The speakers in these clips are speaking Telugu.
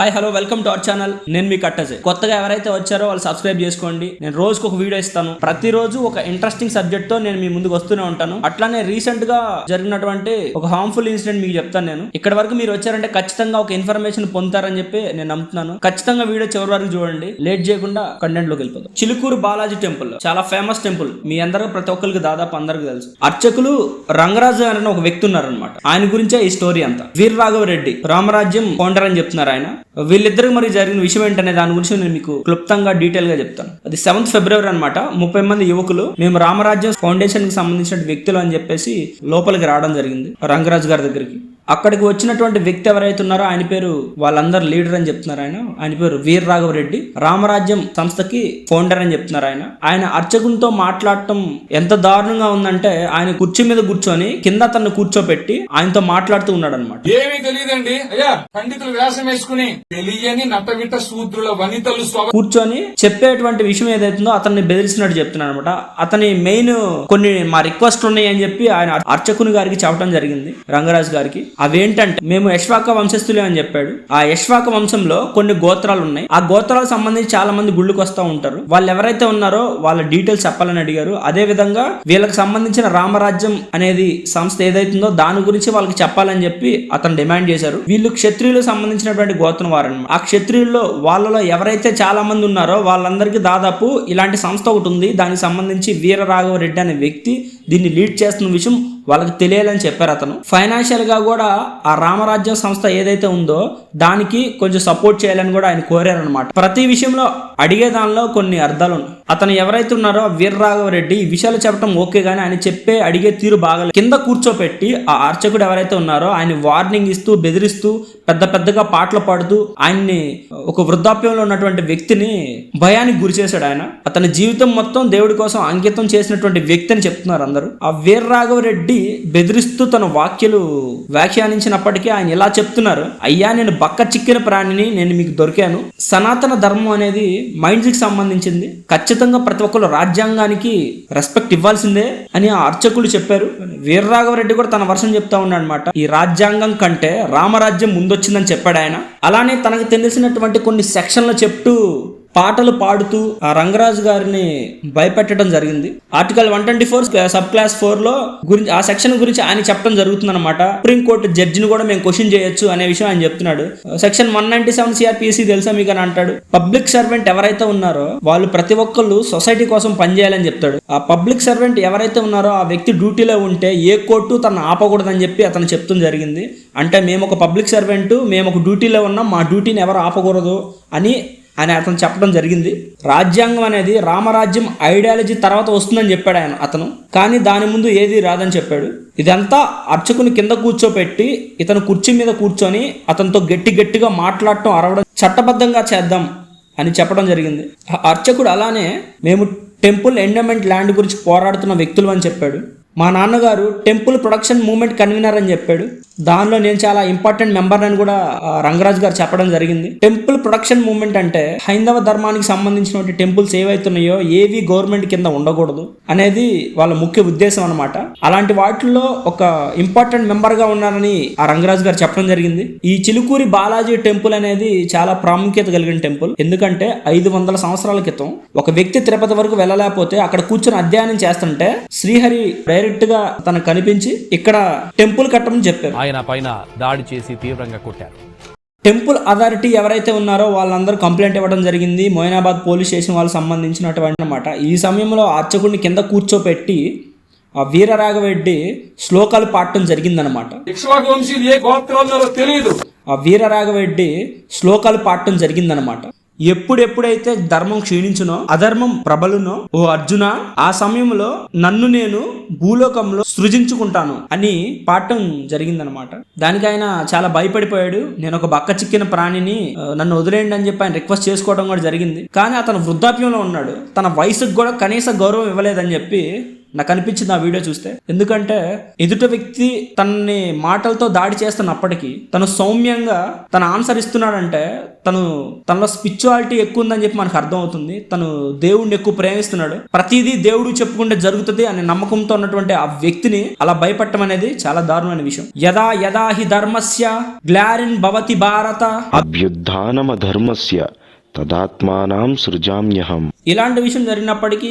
Hi hello welcome to our channel నేను మీ కట్టజే. కొత్తగా ఎవరైతే వచ్చారో వాళ్ళు సబ్స్క్రైబ్ చేసుకోండి. నేను రోజుకు ఒక వీడియో ఇస్తాను. ప్రతిరోజు ఒక ఇంట్రెస్టింగ్ సబ్జెక్ట్తో నేను మీ ముందుకు వస్తూనే ఉంటాను. అట్లానే రీసెంట్గా జరిగినటువంటి ఒక హార్మ్ఫుల్ ఇన్సిడెంట్ మీకు చెప్తాను నేను. ఇక్కడ వరకు మీరు వచ్చారంటే ఖచ్చితంగా ఒక ఇన్ఫర్మేషన్ పొందుతారని చెప్పి నేను నమ్ముతున్నాను. ఖచ్చితంగా వీడియో చివరి వరకు చూడండి. లేట్ చేయకుండా కంటెంట్లోకి వెళ్ళిపోతాం చిలుకూరు బాలాజీ టెంపుల్ చాలా ఫేమస్ టెంపుల్ మీ అందరూ ప్రతి ఒక్కరికి దాదాపు అందరికి తెలుసు. అర్చకులు రంగరాజు అనే ఒక వ్యక్తి ఉన్నారనమాట ఆయన గురించే ఈ స్టోరీ అంతా. వీర రాఘవ రెడ్డి రామరాజ్యం ఫౌండర్ అని చెప్తున్నారు ఆయన. వీళ్ళిద్దరికి మరి జరిగిన విషయం ఏంటనే దాని గురించి నేను మీకు క్లుప్తంగా డీటెయిల్గా చెప్తాను. అది సెవెంత్ ఫిబ్రవరి అనమాట ముప్పై మంది యువకులు మేము రామరాజ్యం ఫౌండేషన్కి సంబంధించిన వ్యక్తులు అని చెప్పేసి లోపలికి రావడం జరిగింది రంగరాజు గారి దగ్గరికి. అక్కడికి వచ్చినటువంటి వ్యక్తి ఎవరైతే ఉన్నారో ఆయన పేరు వాళ్ళందరు లీడర్ అని చెప్తున్నారు ఆయన. ఆయన పేరు వీర రాఘవ రెడ్డి. రామరాజ్యం సంస్థకి ఫౌండర్ అని చెప్తున్నారు ఆయన. ఆయన అర్చకునితో మాట్లాడటం ఎంత దారుణంగా ఉందంటే ఆయన కుర్చీ మీద కూర్చొని కింద అతన్ని కూర్చోపెట్టి ఆయనతో మాట్లాడుతూ ఉన్నాడు అనమాట ఏమీ తెలియదండి. అయ్యా పండితులు వ్యాసం వేసుకుని తెలియని నట్టవిట్ట శూద్రుల వనితలు కూర్చొని చెప్పేటువంటి విషయం ఏదైతుందో అతన్ని బెదిరిస్తున్నట్టు చెప్తున్నాడు అనమాట అతని మెయిన్ కొన్ని మా రిక్వెస్ట్ ఉన్నాయి అని చెప్పి ఆయన అర్చకుని గారికి చెప్పడం జరిగింది రంగరాజు గారికి. అవేంటంటే మేము యశ్వాక వంశస్థులే అని చెప్పాడు. ఆ యశ్వాక వంశంలో కొన్ని గోత్రాలు ఉన్నాయి. ఆ గోత్రాలకు సంబంధించి చాలా మంది గుళ్ళకి వస్తూ ఉంటారు. వాళ్ళు ఎవరైతే ఉన్నారో వాళ్ళ డీటెయిల్స్ చెప్పాలని అడిగారు. అదే విధంగా వీళ్ళకి సంబంధించిన రామరాజ్యం అనేది సంస్థ ఏదైతుందో దాని గురించి వాళ్ళకి చెప్పాలని చెప్పి అతను డిమాండ్ చేశారు. వీళ్ళు క్షత్రియులకు సంబంధించినటువంటి గోత్రం వారన్నమాట. ఆ క్షత్రియుల్లో వాళ్ళలో ఎవరైతే చాలా మంది ఉన్నారో వాళ్ళందరికీ దాదాపు ఇలాంటి సంస్థ ఒకటి ఉంది. దానికి సంబంధించి వీర రాఘవ రెడ్డి అనే వ్యక్తి దీన్ని లీడ్ చేస్తున్న విషయం వాళ్ళకి తెలియాలని చెప్పారు అతను. ఫైనాన్షియల్గా కూడా ఆ రామరాజ్యం సంస్థ ఏదైతే ఉందో దానికి కొంచెం సపోర్ట్ చేయాలని కూడా ఆయన కోరారనమాట ప్రతి విషయంలో అడిగే దానిలో కొన్ని అర్థాలు ఉన్నాయి. అతను ఎవరైతే ఉన్నారో వీర్రాఘవరెడ్డి రెడ్డి ఈ విషయాలు చెప్పడం ఓకే కానీ ఆయన చెప్పే అడిగే తీరు బాగా కింద కూర్చోపెట్టి ఆ అర్చకుడు ఎవరైతే ఉన్నారో ఆయన వార్నింగ్ ఇస్తూ బెదిరిస్తూ పెద్ద పెద్దగా పాటలు పాడుతూ ఆయన్ని ఒక వృద్ధాప్యంలో ఉన్నటువంటి వ్యక్తిని భయానికి గురి చేశాడు ఆయన. అతని జీవితం మొత్తం దేవుడి కోసం అంకితం చేసినటువంటి వ్యక్తి అని చెప్తున్నారు అందరూ. ఆ వీర్రాఘవరెడ్డి రెడ్డి బెదిరిస్తూ తన వాక్యలు వ్యాఖ్యానించినప్పటికీ ఆయన ఇలా చెప్తున్నారు అయ్యా నేను బక్క చిక్కిన ప్రాణిని నేను మీకు దొరికాను. సనాతన ధర్మం అనేది మైండ్స్కి సంబంధించింది. ఖచ్చితంగా ప్రతి ఒక్కరు రాజ్యాంగానికి రెస్పెక్ట్ ఇవ్వాల్సిందే అని ఆ అర్చకులు చెప్పారు. వీరరాఘవరెడ్డి కూడా తన వర్షం చెప్తా ఉన్నాడు అనమాట ఈ రాజ్యాంగం కంటే రామరాజ్యం ముందొచ్చిందని చెప్పాడు ఆయన. అలానే తనకు తెలిసినటువంటి కొన్ని సెక్షన్లు చెప్తూ పాటలు పాడుతూ ఆ రంగరాజు గారిని భయపెట్టడం జరిగింది. Article one twenty four sub clause ఫోర్లో గురించి ఆ సెక్షన్ గురించి ఆయన చెప్పడం జరుగుతుంది అనమాట సుప్రీంకోర్టు జడ్జిని కూడా మేము క్వశ్చన్ చేయొచ్చు అనే విషయం ఆయన చెప్తున్నాడు. Section one ninety seven CrPC తెలుసా మీకు అని అంటాడు. పబ్లిక్ సర్వెంట్ ఎవరైతే ఉన్నారో వాళ్ళు ప్రతి ఒక్కళ్ళు సొసైటీ కోసం పనిచేయాలని చెప్తాడు. ఆ పబ్లిక్ సర్వెంట్ ఎవరైతే ఉన్నారో ఆ వ్యక్తి డ్యూటీలో ఉంటే ఏ కోర్టు తను ఆపకూడదని చెప్పి అతను చెప్తుంది జరిగింది. అంటే మేము ఒక పబ్లిక్ సర్వెంట్ మేము ఒక డ్యూటీలో ఉన్నాం మా డ్యూటీని ఎవరు ఆపకూడదు అని అని అతను చెప్పడం జరిగింది. రాజ్యాంగం అనేది రామరాజ్యం ఐడియాలజీ తర్వాత వస్తుందని చెప్పాడు ఆయన అతను. కానీ దాని ముందు ఏది రాదని చెప్పాడు. ఇదంతా అర్చకుని కింద కూర్చోపెట్టి ఇతను కుర్చీ మీద కూర్చొని అతనితో గట్టి గట్టిగా మాట్లాడటం అరవడం చట్టబద్ధంగా చేద్దాం అని చెప్పడం జరిగింది. అర్చకుడు అలానే మేము టెంపుల్ ఎండమెంట్ ల్యాండ్ గురించి పోరాడుతున్న వ్యక్తులు అని చెప్పాడు. మా నాన్నగారు టెంపుల్ ప్రొడక్షన్ మూమెంట్ కన్వీనర్ అని చెప్పాడు. దానిలో నేను చాలా ఇంపార్టెంట్ మెంబర్ అని కూడా రంగరాజ్ గారు చెప్పడం జరిగింది. టెంపుల్ ప్రొడక్షన్ మూమెంట్ అంటే హైందవ ధర్మానికి సంబంధించినటువంటి టెంపుల్స్ ఏవైతున్నాయో ఏవి గవర్నమెంట్ కింద ఉండకూడదు అనేది వాళ్ళ ముఖ్య ఉద్దేశం అనమాట అలాంటి వాటిల్లో ఒక ఇంపార్టెంట్ మెంబర్గా ఉన్నారని ఆ రంగరాజ్ గారు చెప్పడం జరిగింది. ఈ చిలుకూరి బాలాజీ టెంపుల్ అనేది చాలా ప్రాముఖ్యత కలిగిన టెంపుల్. ఎందుకంటే ఐదు వందల సంవత్సరాల క్రితం ఒక వ్యక్తి తిరుపతి వరకు వెళ్ళలేకపోతే అక్కడ కూర్చొని అధ్యయనం చేస్తుంటే శ్రీహరి డైరెక్ట్గా తనకు కనిపించి ఇక్కడ టెంపుల్ కట్టమని చెప్పారు. ఆయన పైన దాడి చేసి తీవ్రంగా కొట్టారు. టెంపుల్ అథారిటీ ఎవరైతే ఉన్నారో వాళ్ళందరూ కంప్లైంట్ ఇవ్వడం జరిగింది. మోయినాబాద్ పోలీస్ స్టేషన్ వాళ్ళకి సంబంధించినటువంటి అనమాట ఈ సమయంలో అర్చకుడిని కింద కూర్చోపెట్టి ఆ వీరరాఘవరెడ్డి శ్లోకాలు పాడటం జరిగిందనమాట ఆ వీరరాఘవరెడ్డి శ్లోకాలు పాడటం జరిగిందనమాట ఎప్పుడెప్పుడైతే ధర్మం క్షీణించునో అధర్మం ప్రబలునో ఓ అర్జున ఆ సమయంలో నన్ను నేను భూలోకంలో సృజించుకుంటాను అని పాఠం జరిగిందనమాట దానికి ఆయన చాలా భయపడిపోయాడు. నేను ఒక బక్క చిక్కిన ప్రాణిని నన్ను వదిలేయండి అని చెప్పి ఆయన రిక్వెస్ట్ చేసుకోవడం కూడా జరిగింది. కానీ అతను వృద్ధాప్యంలో ఉన్నాడు. తన వయసుకు కూడా కనీస గౌరవం ఇవ్వలేదని చెప్పి నాకు అనిపించింది ఆ వీడియో చూస్తే. ఎందుకంటే ఎదుట వ్యక్తి తనని మాటలతో దాడి చేస్తున్నప్పటికీ తను సౌమ్యంగా తన ఆన్సర్ ఇస్తున్నాడంటే తను తనలో స్పిరిచువాలిటీ ఎక్కువ ఉందని చెప్పి మనకు అర్థం అవుతుంది తను దేవుడిని ఎక్కువ ప్రేమిస్తున్నాడు. ప్రతిదీ దేవుడు చెప్పుకుంటే జరుగుతుంది అనే నమ్మకంతో ఉన్నటువంటి ఆ వ్యక్తిని అలా భయపడటం అనేది చాలా దారుణమైన విషయం. యదా యదా హి ధర్మస్య గ్లారిన్ భవతి భారత. అభ్యుద్ధానమ ధర్మస్య. తదాత్మానం సృజామ్యహం. ఇలాంటి విషయం జరిగినప్పటికీ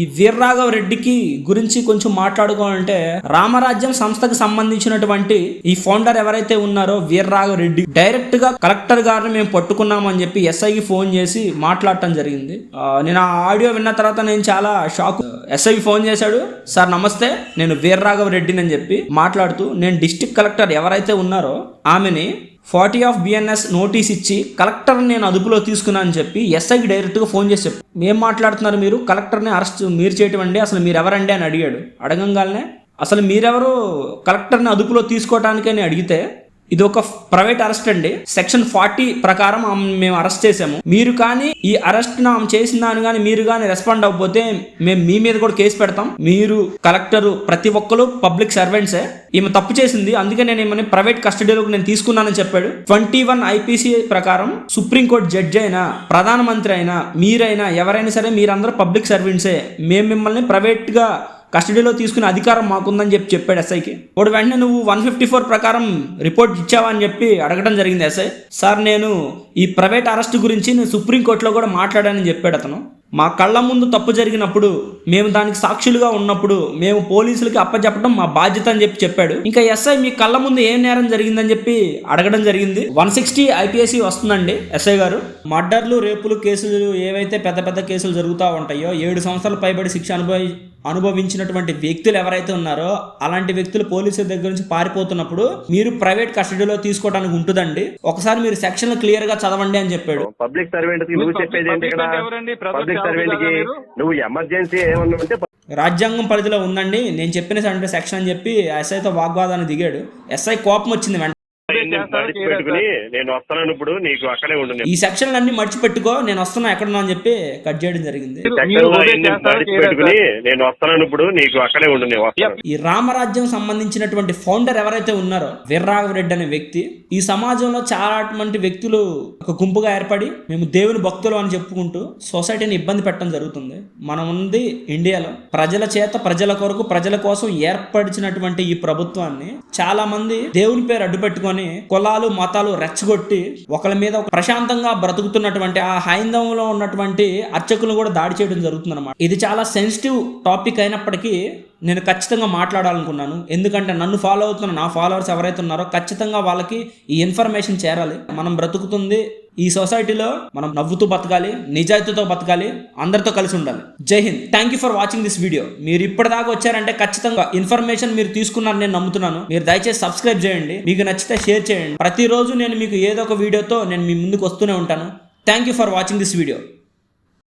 ఈ వీర్రాఘవ రెడ్డికి గురించి కొంచెం మాట్లాడుకోవాలంటే రామరాజ్యం సంస్థకు సంబంధించినటువంటి ఈ ఫౌండర్ ఎవరైతే ఉన్నారో వీర్రాఘవ రెడ్డి డైరెక్ట్గా కలెక్టర్ గారిని మేము పట్టుకున్నామని చెప్పి ఎస్ఐకి ఫోన్ చేసి మాట్లాడటం జరిగింది. నేను ఆ ఆడియో విన్న తర్వాత నేను చాలా షాక్. ఎస్ఐ ఫోన్ చేశాడు సార్ నమస్తే నేను వీర్రాఘవ రెడ్డిని అని చెప్పి మాట్లాడుతూ నేను డిస్టిక్ కలెక్టర్ ఎవరైతే ఉన్నారో ఆమెని ఫార్టీ ఆఫ్ బిఎన్ఎస్ నోటీస్ ఇచ్చి కలెక్టర్ నేను అదుపులో తీసుకున్నాను అని చెప్పి ఎస్ఐకి డైరెక్ట్గా ఫోన్ చేసి చెప్పు ఏం మాట్లాడుతున్నారు మీరు? కలెక్టర్ని అరెస్ట్ మీరు చేయటం అండి అసలు మీరు ఎవరండి అని అడిగాడు. అడగంగానే అసలు మీరెవరు? కలెక్టర్ని అదుపులో తీసుకోవటానికి అని అడిగితే ఇది ఒక ప్రైవేట్ అరెస్ట్ అండి. సెక్షన్ ఫార్టీ ప్రకారం మేము అరెస్ట్ చేసాము మీరు కానీ ఈ అరెస్ట్ ఆమె చేసిన దాని కానీ మీరు కానీ రెస్పాండ్ అవ్వకపోతే మేము మీ మీద కూడా కేసు పెడతాం. మీరు కలెక్టర్ ప్రతి ఒక్కరు పబ్లిక్ సర్వెంట్సే. ఈమె తప్పు చేసింది. అందుకే నేను ఈమెని ప్రైవేట్ కస్టడీలోకి నేను తీసుకున్నానని చెప్పాడు. ట్వంటీ వన్ ఐపీసీ ప్రకారం సుప్రీంకోర్టు జడ్జి అయినా ప్రధానమంత్రి అయినా మీరైనా ఎవరైనా సరే మీరందరూ పబ్లిక్ సర్వెంట్సే. మేము మిమ్మల్ని ప్రైవేట్గా కస్టడీలో తీసుకునే అధికారం మాకుందని చెప్పి చెప్పాడు ఎస్ఐకి ఇప్పుడు వెంటనే నువ్వు వన్ ఫిఫ్టీ ఫోర్ ప్రకారం రిపోర్ట్ ఇచ్చావా అని చెప్పి అడగడం జరిగింది ఎస్ఐ సార్ నేను ఈ ప్రైవేట్ అరెస్ట్ గురించి నేను సుప్రీంకోర్టులో కూడా మాట్లాడానని చెప్పాడు అతను. మా కళ్ళ ముందు తప్పు జరిగినప్పుడు మేము దానికి సాక్షులుగా ఉన్నప్పుడు మేము పోలీసులకి అప్పచెప్పడం మా బాధ్యత అని చెప్పి చెప్పాడు. ఇంకా ఎస్ఐ మీ కళ్ళ ముందు ఏం నేరం జరిగిందని చెప్పి అడగడం జరిగింది. వన్ సిక్స్టీ ఐపీఎస్సి వస్తుందండి ఎస్ఐ గారు. మర్డర్లు రేపులు కేసులు ఏవైతే పెద్ద పెద్ద కేసులు జరుగుతూ ఉంటాయో ఏడు సంవత్సరాలు పైబడి శిక్ష అనుభవి అనుభవించినటువంటి వ్యక్తులు ఎవరైతే ఉన్నారో అలాంటి వ్యక్తులు పోలీసుల దగ్గర నుంచి పారిపోతున్నప్పుడు మీరు ప్రైవేట్ కస్టడీలో తీసుకోవడానికి ఉంటుందండి. ఒకసారి మీరు సెక్షన్ క్లియర్గా చదవండి అని చెప్పాడు. పబ్లిక్ సర్వెంట్ నువ్వు చెప్పేది ఏంటి ఇక్కడ? పబ్లిక్ సర్వెంట్కి? నువ్వు ఎమర్జెన్సీ ఏమన్నా ఉంటే రాజ్యాంగం పరిధిలో ఉందండి. నేను చెప్పిన సెక్షన్ అని చెప్పి ఎస్ఐతో వాగ్వాదాన్ని దిగాడు. ఎస్ఐ కోపం వచ్చింది వెంటనే. మడిచి పెట్టుకుని నేను వస్తాను ఇప్పుడు నీకు అక్కడే ఉండు. ఈ సెక్షన్లు అన్ని మర్చిపెట్టుకో నేను వస్తున్నా ఎక్కడున్నా అని చెప్పి కట్ చేయడం జరిగింది. సెక్షన్ పెట్టుకుని నేను వస్తాను ఇప్పుడు నీకు అక్కడే ఉండు ఈ రామరాజ్యం సంబంధించినటువంటి ఫౌండర్ ఎవరైతే ఉన్నారో వీర్రాఘవరెడ్డి అనే వ్యక్తి ఈ సమాజంలో చాలా వ్యక్తులు ఒక గుంపుగా ఏర్పడి మేము దేవుని భక్తులు అని చెప్పుకుంటూ సొసైటీని ఇబ్బంది పెట్టడం జరుగుతుంది. మనం ఉంది ఇండియాలో. ప్రజల చేత ప్రజల కొరకు ప్రజల కోసం ఏర్పరిచినటువంటి ఈ ప్రభుత్వాన్ని చాలా మంది దేవుని పేరు అడ్డు పెట్టుకొని కులాలు మతాలు రెచ్చగొట్టి ఒకళ్ళ మీద ఒక ప్రశాంతంగా బ్రతుకుతున్నటువంటి ఆ హైందవంలో ఉన్నటువంటి అర్చకులు కూడా దాడి చేయడం జరుగుతుంది ఇది చాలా సెన్సిటివ్ టాపిక్ అయినప్పటికీ నేను ఖచ్చితంగా మాట్లాడాలనుకున్నాను. ఎందుకంటే నన్ను ఫాలో అవుతున్న నా ఫాలోవర్స్ ఎవరైతే ఉన్నారో ఖచ్చితంగా వాళ్ళకి ఈ ఇన్ఫర్మేషన్ చేరాలి. మనం బ్రతుకుతుంది. ఈ సొసైటీలో మనం నవ్వుతూ బతకాలి నిజాయితీతో బతకాలి అందరితో కలిసి ఉండాలి. Jai Hind. Thank you for watching this video మీరు ఇప్పటిదాకా వచ్చారంటే ఖచ్చితంగా ఇన్ఫర్మేషన్ మీరు తీసుకున్నారని నేను నమ్ముతున్నాను. మీరు దయచేసి సబ్స్క్రైబ్ చేయండి. మీకు నచ్చితే షేర్ చేయండి. ప్రతిరోజు నేను మీకు ఏదో ఒక వీడియోతో నేను మీ ముందుకు వస్తూనే ఉంటాను. Thank you for watching this video